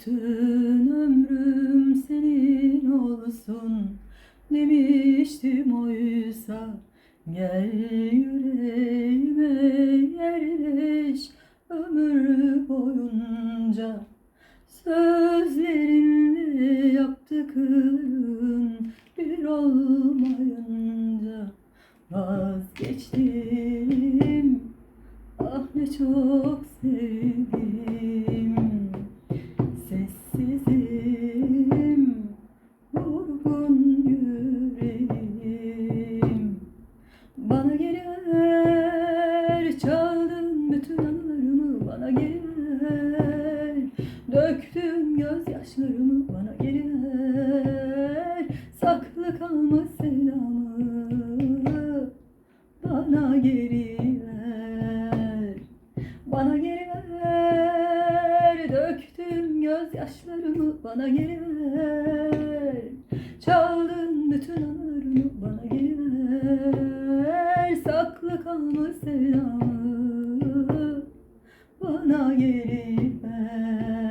bütün ömrüm senin olsun demiştim oysa. Gel yüreğime yerleş ömür boyunca. Sözlerinle yaptıkların bir olmayınca. Vazgeçtim. Ah ne çok sevdim Sessizim vurgun yüreğim Bana geri ver çaldın bütün anılarımı. Bana geri ver Döktüm gözyaşlarımı. Bana geri ver Saklı kalmış sevdamı. Bana geri gözyaşlarımı bana geri Çaldın bütün anılarımı bana geri Saklı kalmış sevdamı bana geri ver